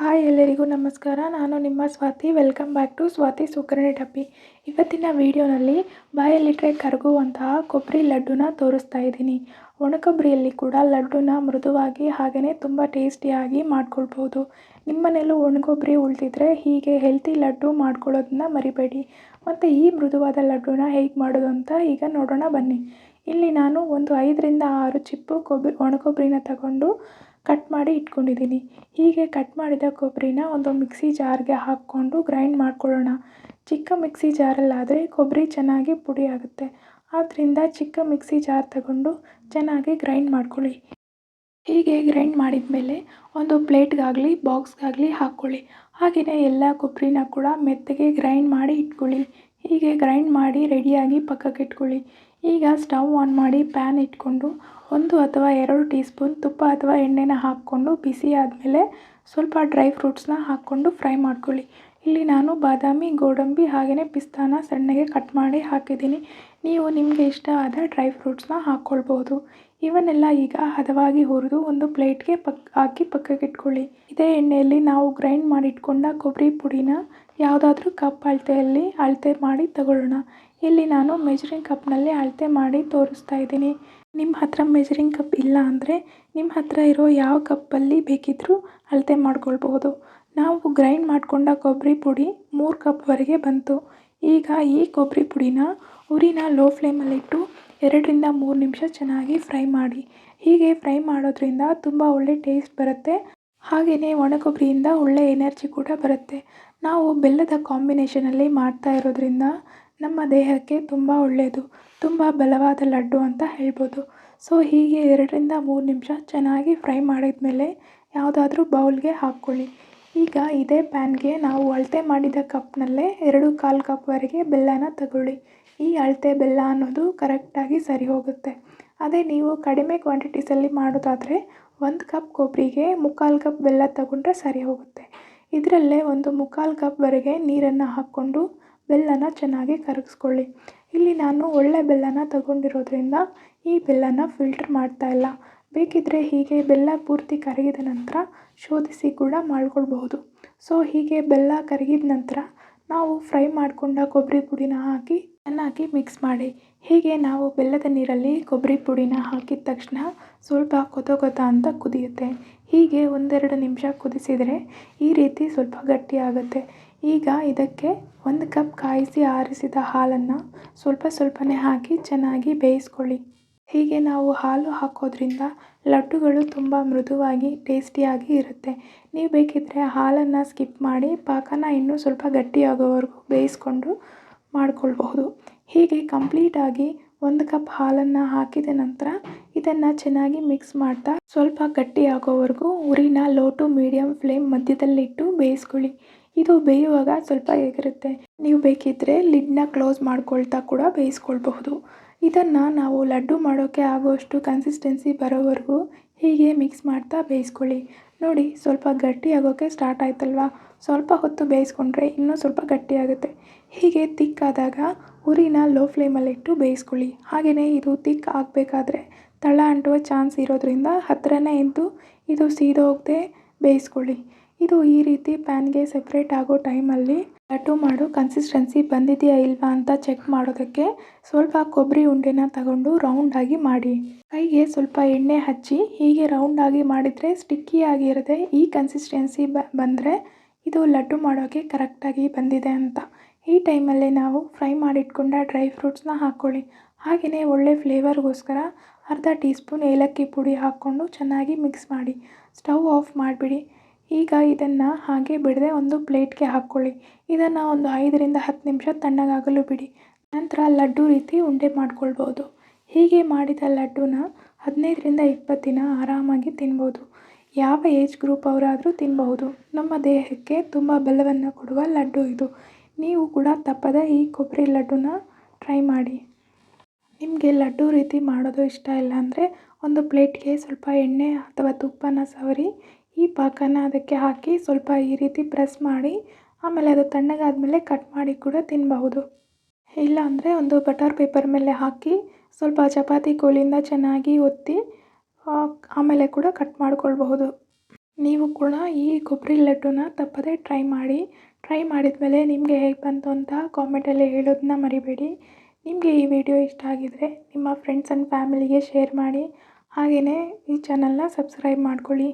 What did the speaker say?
Hi ಎಲ್ಲರಿಗೂ ನಮಸ್ಕಾರ. ನಾನು ನಿಮ್ಮ Swathi. Welcome back to Swathi ಸುಕರಣೆ ಟಪ್ಪಿ ಇವತ್ತಿನ ವಿಡಿಯೋನಲ್ಲಿ ಬಾಯಲ್ಲಿಟ್ಟರೆ ಕರಗುವಂತಹ ಕೊಬ್ಬರಿ ಲಡ್ಡುನ ತೋರಿಸ್ತಾ ಇದ್ದೀನಿ. ಒಣಕೊಬ್ಬರಿಯಲ್ಲಿ ಕೂಡ ಲಡ್ಡುನ ಮೃದುವಾಗಿ ಹಾಗೆಯೇ ತುಂಬ ಟೇಸ್ಟಿಯಾಗಿ ಮಾಡ್ಕೊಳ್ಬೋದು. ನಿಮ್ಮನೆಯಲ್ಲೂ ಒಣಗೊಬ್ಬರಿ ಉಳಿದಿದ್ರೆ ಹೀಗೆ ಹೆಲ್ತಿ ಲಡ್ಡು ಮಾಡ್ಕೊಳ್ಳೋದನ್ನ ಮರಿಬೇಡಿ. ಮತ್ತು ಈ ಮೃದುವಾದ ಲಡ್ಡುನ ಹೇಗೆ ಮಾಡೋದು ಅಂತ ಈಗ ನೋಡೋಣ ಬನ್ನಿ. ಇಲ್ಲಿ ನಾನು ಒಂದು ಐದರಿಂದ ಆರು ಚಿಪ್ಪು ಕೊಬ್ಬರಿ, ಒಣಕೊಬ್ಬರಿನ ತಗೊಂಡು ಕಟ್ ಮಾಡಿ ಇಟ್ಕೊಂಡಿದ್ದೀನಿ. ಹೀಗೆ ಕಟ್ ಮಾಡಿದ ಕೊಬ್ಬರಿನ ಒಂದು ಮಿಕ್ಸಿ ಜಾರ್ಗೆ ಹಾಕ್ಕೊಂಡು ಗ್ರೈಂಡ್ ಮಾಡ್ಕೊಳ್ಳೋಣ. ಚಿಕ್ಕ ಮಿಕ್ಸಿ ಜಾರಲ್ಲಾದರೆ ಕೊಬ್ಬರಿ ಚೆನ್ನಾಗಿ ಪುಡಿ ಆಗುತ್ತೆ. ಆದ್ದರಿಂದ ಚಿಕ್ಕ ಮಿಕ್ಸಿ ಜಾರ್ ತಗೊಂಡು ಚೆನ್ನಾಗಿ ಗ್ರೈಂಡ್ ಮಾಡ್ಕೊಳ್ಳಿ. ಹೀಗೆ ಗ್ರೈಂಡ್ ಮಾಡಿದ ಮೇಲೆ ಒಂದು ಪ್ಲೇಟ್ಗಾಗಲಿ, ಬಾಕ್ಸ್ಗಾಗಲಿ ಹಾಕ್ಕೊಳ್ಳಿ. ಹಾಗೆಯೇ ಎಲ್ಲ ಕೊಬ್ಬರಿನ ಕೂಡ ಮೆತ್ತಗೆ ಗ್ರೈಂಡ್ ಮಾಡಿ ಇಟ್ಕೊಳ್ಳಿ. ಹೀಗೆ ಗ್ರೈಂಡ್ ಮಾಡಿ ರೆಡಿಯಾಗಿ ಪಕ್ಕಕ್ಕೆ ಇಟ್ಕೊಳ್ಳಿ ಈಗ ಸ್ಟವ್ ಆನ್ ಮಾಡಿ ಪ್ಯಾನ್ ಇಟ್ಕೊಂಡು ಒಂದು ಅಥವಾ ಎರಡು ಟೀ ಸ್ಪೂನ್ ತುಪ್ಪ ಅಥವಾ ಎಣ್ಣೆನ ಹಾಕ್ಕೊಂಡು ಬಿಸಿ ಆದಮೇಲೆ ಸ್ವಲ್ಪ ಡ್ರೈ ಫ್ರೂಟ್ಸ್ನ ಹಾಕ್ಕೊಂಡು ಫ್ರೈ ಮಾಡ್ಕೊಳ್ಳಿ. ಇಲ್ಲಿ ನಾನು ಬಾದಾಮಿ, ಗೋಡಂಬಿ ಹಾಗೆಯೇ ಪಿಸ್ತಾನ ಸಣ್ಣಗೆ ಕಟ್ ಮಾಡಿ ಹಾಕಿದ್ದೀನಿ. ನೀವು ನಿಮಗೆ ಇಷ್ಟ ಆದ ಡ್ರೈ ಫ್ರೂಟ್ಸ್ನ ಹಾಕ್ಕೊಳ್ಬೋದು ಇವನ್ನೆಲ್ಲ ಈಗ ಹದವಾಗಿ ಹುರಿದು ಒಂದು ಪ್ಲೇಟ್ಗೆ ಪಕ್, ಹಾಕಿ ಪಕ್ಕಕ್ಕೆ ಇಟ್ಕೊಳ್ಳಿ. ಇದೇ ಎಣ್ಣೆಯಲ್ಲಿ ನಾವು ಗ್ರೈಂಡ್ ಮಾಡಿಟ್ಕೊಂಡ ಕೊಬ್ಬರಿ ಪುಡಿನ ಯಾವುದಾದ್ರೂ ಕಪ್ ಅಳತೆಯಲ್ಲಿ ಅಳತೆ ಮಾಡಿ ತಗೊಳ್ಳೋಣ. ಇಲ್ಲಿ ನಾನು ಮೆಜರಿಂಗ್ ಕಪ್ನಲ್ಲಿ ಅಳತೆ ಮಾಡಿ ತೋರಿಸ್ತಾ ಇದ್ದೀನಿ. ನಿಮ್ಮ ಹತ್ರ ಮೆಜರಿಂಗ್ ಕಪ್ ಇಲ್ಲ ಅಂದರೆ ನಿಮ್ಮ ಹತ್ರ ಇರೋ ಯಾವ ಕಪ್ಪಲ್ಲಿ ಬೇಕಿದ್ದರೂ ಅಳತೆ ಮಾಡ್ಕೊಳ್ಬಹುದು. ನಾವು ಗ್ರೈಂಡ್ ಮಾಡಿಕೊಂಡ ಕೊಬ್ಬರಿ ಪುಡಿ ಮೂರು ಕಪ್ವರೆಗೆ ಬಂತು. ಈಗ ಈ ಕೊಬ್ಬರಿ ಪುಡಿನ ಉರಿನ ಲೋ ಫ್ಲೇಮಲ್ಲಿಟ್ಟು ಎರಡರಿಂದ ಮೂರು ನಿಮಿಷ ಚೆನ್ನಾಗಿ ಫ್ರೈ ಮಾಡಿ. ಹೀಗೆ ಫ್ರೈ ಮಾಡೋದ್ರಿಂದ ತುಂಬ ಒಳ್ಳೆ ಟೇಸ್ಟ್ ಬರುತ್ತೆ. ಹಾಗೆಯೇ ಒಣ ಕೊಬ್ಬರಿಯಿಂದ ಒಳ್ಳೆ ಎನರ್ಜಿ ಕೂಡ ಬರುತ್ತೆ. ನಾವು ಬೆಲ್ಲದ ಕಾಂಬಿನೇಷನಲ್ಲಿ ಮಾಡ್ತಾ ಇರೋದ್ರಿಂದ ನಮ್ಮ ದೇಹಕ್ಕೆ ತುಂಬ ಒಳ್ಳೆಯದು ತುಂಬ ಬಲವಾದ ಲಡ್ಡು ಅಂತ ಹೇಳ್ಬೋದು. ಸೊ, ಹೀಗೆ ಎರಡರಿಂದ ಮೂರು ನಿಮಿಷ ಚೆನ್ನಾಗಿ ಫ್ರೈ ಮಾಡಿದ ಮೇಲೆ ಯಾವುದಾದ್ರೂ ಬೌಲ್ಗೆ ಹಾಕ್ಕೊಳ್ಳಿ. ಈಗ ಇದೇ ಪ್ಯಾನ್ಗೆ ನಾವು ಅಳತೆ ಮಾಡಿದ ಕಪ್ನಲ್ಲೇ ಎರಡು ಕಾಲು ಕಪ್ವರೆಗೆ ಬೆಲ್ಲನ ತಗೊಳ್ಳಿ. ಈ ಅಳತೆ ಬೆಲ್ಲ ಅನ್ನೋದು ಕರೆಕ್ಟಾಗಿ ಸರಿ ಹೋಗುತ್ತೆ. ಅದೇ ನೀವು ಕಡಿಮೆ ಕ್ವಾಂಟಿಟೀಸಲ್ಲಿ ಮಾಡೋದಾದರೆ ಒಂದು ಕಪ್ ಕೊಬ್ಬರಿಗೆ ಮುಕ್ಕಾಲು ಕಪ್ ಬೆಲ್ಲ ತಗೊಂಡ್ರೆ ಸರಿ ಹೋಗುತ್ತೆ. ಇದರಲ್ಲೇ ಒಂದು ಮುಕ್ಕಾಲು ಕಪ್ವರೆಗೆ ನೀರನ್ನು ಹಾಕ್ಕೊಂಡು ಬೆಲ್ಲನ ಚೆನ್ನಾಗಿ ಕರಗಿಸ್ಕೊಳ್ಳಿ. ಇಲ್ಲಿ ನಾನು ಒಳ್ಳೆ ಬೆಲ್ಲನ ತಗೊಂಡಿರೋದ್ರಿಂದ ಈ ಬೆಲ್ಲನ ಫಿಲ್ಟರ್ ಮಾಡ್ತಾ ಇಲ್ಲ. ಬೇಕಿದ್ದರೆ ಹೀಗೆ ಬೆಲ್ಲ ಪೂರ್ತಿ ಕರಗಿದ ನಂತರ ಶೋಧಿಸಿ ಕೂಡ ಮಾಡ್ಕೊಳ್ಬಹುದು. ಸೊ, ಹೀಗೆ ಬೆಲ್ಲ ಕರಗಿದ ನಂತರ ನಾವು ಫ್ರೈ ಮಾಡಿಕೊಂಡ ಕೊಬ್ಬರಿ ಪುಡಿನ ಹಾಕಿ, ಚೆನ್ನಾಗಿ ಮಿಕ್ಸ್ ಮಾಡಿ. ಹೀಗೆ ನಾವು ಬೆಲ್ಲದ ನೀರಲ್ಲಿ ಕೊಬ್ಬರಿ ಪುಡಿನ ಹಾಕಿದ ತಕ್ಷಣ ಸ್ವಲ್ಪ ಕೊತ ಕೊತ ಅಂತ ಕುದಿಯುತ್ತೆ. ಹೀಗೆ ಒಂದೆರಡು ನಿಮಿಷ ಕುದಿಸಿದರೆ ಈ ರೀತಿ ಸ್ವಲ್ಪ ಗಟ್ಟಿಯಾಗುತ್ತೆ ಈಗ ಇದಕ್ಕೆ ಒಂದು ಕಪ್ ಕಾಯಿಸಿ ಆರಿಸಿದ ಹಾಲನ್ನು ಸ್ವಲ್ಪ ಸ್ವಲ್ಪನೇ ಹಾಕಿ ಚೆನ್ನಾಗಿ ಬೇಯಿಸ್ಕೊಳ್ಳಿ. ಹೀಗೆ ನಾವು ಹಾಲು ಹಾಕೋದ್ರಿಂದ ಲಡ್ಡುಗಳು ತುಂಬ ಮೃದುವಾಗಿ ಟೇಸ್ಟಿಯಾಗಿ ಇರುತ್ತೆ. ನೀವು ಬೇಕಿದ್ದರೆ ಹಾಲನ್ನು ಸ್ಕಿಪ್ ಮಾಡಿ ಪಾಕನ ಇನ್ನೂ ಸ್ವಲ್ಪ ಗಟ್ಟಿಯಾಗೋವರೆಗೂ ಬೇಯಿಸ್ಕೊಂಡು ಮಾಡ್ಕೊಳ್ಬಹುದು. ಹೀಗೆ ಕಂಪ್ಲೀಟಾಗಿ ಒಂದು ಕಪ್ ಹಾಲನ್ನು ಹಾಕಿದ ನಂತರ ಇದನ್ನು ಚೆನ್ನಾಗಿ ಮಿಕ್ಸ್ ಮಾಡ್ತಾ ಸ್ವಲ್ಪ ಗಟ್ಟಿಯಾಗೋವರೆಗೂ ಉರಿನ ಲೋ ಟು ಮೀಡಿಯಮ್ ಫ್ಲೇಮ್ ಮಧ್ಯದಲ್ಲಿಟ್ಟು ಬೇಯಿಸ್ಕೊಳ್ಳಿ. ಇದು ಬೇಯುವಾಗ ಸ್ವಲ್ಪ ಹೇಗಿರುತ್ತೆ? ನೀವು ಬೇಕಿದ್ರೆ ಲಿಡ್ನ ಕ್ಲೋಸ್ ಮಾಡ್ಕೊಳ್ತಾ ಕೂಡ ಬೇಯಿಸ್ಕೊಳ್ಬಹುದು. ಇದನ್ನು ನಾವು ಲಡ್ಡು ಮಾಡೋಕ್ಕೆ ಆಗುವಷ್ಟು ಕನ್ಸಿಸ್ಟೆನ್ಸಿ ಬರೋವರೆಗೂ ಹೀಗೆ ಮಿಕ್ಸ್ ಮಾಡ್ತಾ ಬೇಯಿಸ್ಕೊಳ್ಳಿ. ನೋಡಿ, ಸ್ವಲ್ಪ ಗಟ್ಟಿ ಆಗೋಕ್ಕೆ ಸ್ಟಾರ್ಟ್ ಆಯ್ತಲ್ವಾ? ಸ್ವಲ್ಪ ಹೊತ್ತು ಬೇಯಿಸ್ಕೊಂಡ್ರೆ ಇನ್ನೂ ಸ್ವಲ್ಪ ಗಟ್ಟಿಯಾಗುತ್ತೆ. ಹೀಗೆ ತಿಕ್ಕಾದಾಗ ಉರಿನ ಲೋ ಫ್ಲೇಮಲ್ಲಿಟ್ಟು ಬೇಯಿಸ್ಕೊಳ್ಳಿ. ಹಾಗೆಯೇ ಇದು ತಿಕ್ ಆಗಬೇಕಾದ್ರೆ ತಳ ಅಂಟುವ ಚಾನ್ಸ್ ಇರೋದ್ರಿಂದ ಹತ್ತಿರನೇ ಇದ್ದು ಇದು ಸೀದೋಗದೆ ಬೇಯಿಸ್ಕೊಳ್ಳಿ. ಇದು ಈ ರೀತಿ ಪ್ಯಾನ್ಗೆ ಸಪ್ರೇಟ್ ಆಗೋ ಟೈಮಲ್ಲಿ ಲಡ್ಡು ಮಾಡೋ ಕನ್ಸಿಸ್ಟೆನ್ಸಿ ಬಂದಿದೆಯಾ ಇಲ್ವಾ ಅಂತ ಚೆಕ್ ಮಾಡೋದಕ್ಕೆ ಸ್ವಲ್ಪ ಕೊಬ್ಬರಿ ಉಂಡೆನ ತಗೊಂಡು ರೌಂಡಾಗಿ ಮಾಡಿ. ಕೈಗೆ ಸ್ವಲ್ಪ ಎಣ್ಣೆ ಹಚ್ಚಿ ಹೀಗೆ ರೌಂಡಾಗಿ ಮಾಡಿದರೆ ಸ್ಟಿಕ್ಕಿಯಾಗಿರದೆ ಈ ಕನ್ಸಿಸ್ಟೆನ್ಸಿ ಬ, ಬಂದರೆ ಇದು ಲಡ್ಡು ಮಾಡೋಕ್ಕೆ ಕರೆಕ್ಟಾಗಿ ಬಂದಿದೆ ಅಂತ. ಈ ಟೈಮಲ್ಲೇ ನಾವು ಫ್ರೈ ಮಾಡಿಟ್ಕೊಂಡ ಡ್ರೈ ಫ್ರೂಟ್ಸ್ನ ಹಾಕ್ಕೊಳ್ಳಿ ಹಾಗೆಯೇ ಒಳ್ಳೆ ಫ್ಲೇವರ್ಗೋಸ್ಕರ ಅರ್ಧ ಟೀ ಸ್ಪೂನ್ ಏಲಕ್ಕಿ ಪುಡಿ ಹಾಕ್ಕೊಂಡು ಚೆನ್ನಾಗಿ ಮಿಕ್ಸ್ ಮಾಡಿ. ಸ್ಟವ್ ಆಫ್ ಮಾಡಿಬಿಡಿ. ಈಗ ಇದನ್ನು ಹಾಗೆ ಬಿಡದೆ ಒಂದು ಪ್ಲೇಟ್ಗೆ ಹಾಕ್ಕೊಳ್ಳಿ ಇದನ್ನು ಒಂದು ಐದರಿಂದ ಹತ್ತು ನಿಮಿಷ ತಣ್ಣಗಾಗಲು ಬಿಡಿ. ನಂತರ ಲಡ್ಡು ರೀತಿ ಉಂಡೆ ಮಾಡ್ಕೊಳ್ಬೋದು. ಹೀಗೆ ಮಾಡಿದ ಲಡ್ಡುನ ಹದಿನೈದರಿಂದ ಇಪ್ಪತ್ತು ದಿನ ಆರಾಮಾಗಿ ತಿನ್ಬೋದು. ಯಾವ ಏಜ್ ಗ್ರೂಪ್ ಅವರಾದರೂ ತಿನ್ನಬಹುದು ನಮ್ಮ ದೇಹಕ್ಕೆ ತುಂಬ ಬಲವನ್ನು ಕೊಡುವ ಲಡ್ಡು ಇದು. ನೀವು ಕೂಡ ತಪ್ಪದೆ ಈ ಕೊಬ್ಬರಿ ಲಡ್ಡುನ ಟ್ರೈ ಮಾಡಿ. ನಿಮಗೆ ಲಡ್ಡು ರೀತಿ ಮಾಡೋದು ಇಷ್ಟ ಇಲ್ಲ ಅಂದರೆ ಒಂದು ಪ್ಲೇಟ್ಗೆ ಸ್ವಲ್ಪ ಎಣ್ಣೆ ಅಥವಾ ತುಪ್ಪನ ಸವರಿ, ಈ ಪಾಕನ ಅದಕ್ಕೆ ಹಾಕಿ ಸ್ವಲ್ಪ ಈ ರೀತಿ ಪ್ರೆಸ್ ಮಾಡಿ, ಆಮೇಲೆ ಅದು ತಣ್ಣಗಾದಮೇಲೆ ಕಟ್ ಮಾಡಿ ಕೂಡ ತಿನ್ನಬಹುದು ಇಲ್ಲ ಅಂದರೆ ಒಂದು ಬಟರ್ ಪೇಪರ್ ಮೇಲೆ ಹಾಕಿ ಸ್ವಲ್ಪ ಚಪಾತಿ ಕೋಲಿಂದ ಚೆನ್ನಾಗಿ ಒತ್ತಿ ಆಮೇಲೆ ಕೂಡ ಕಟ್ ಮಾಡಿಕೊಳ್ಬಹುದು. ನೀವು ಕೂಡ ಈ ಕೊಬ್ಬರಿ ಲಡ್ಡುನ ತಪ್ಪದೇ ಟ್ರೈ ಮಾಡಿ ಟ್ರೈ ಮಾಡಿದ ಮೇಲೆ ನಿಮಗೆ ಹೇಗೆ ಬಂತು ಅಂತ ಕಾಮೆಂಟಲ್ಲಿ ಹೇಳೋದನ್ನ ಮರಿಬೇಡಿ. ನಿಮಗೆ ಈ ವಿಡಿಯೋ ಇಷ್ಟ ಆಗಿದ್ದರೆ ನಿಮ್ಮ ಫ್ರೆಂಡ್ಸ್ ಆ್ಯಂಡ್ ಫ್ಯಾಮಿಲಿಗೆ ಶೇರ್ ಮಾಡಿ. ಹಾಗೆಯೇ ಈ ಚಾನಲನ್ನ ಸಬ್ಸ್ಕ್ರೈಬ್ ಮಾಡ್ಕೊಳ್ಳಿ.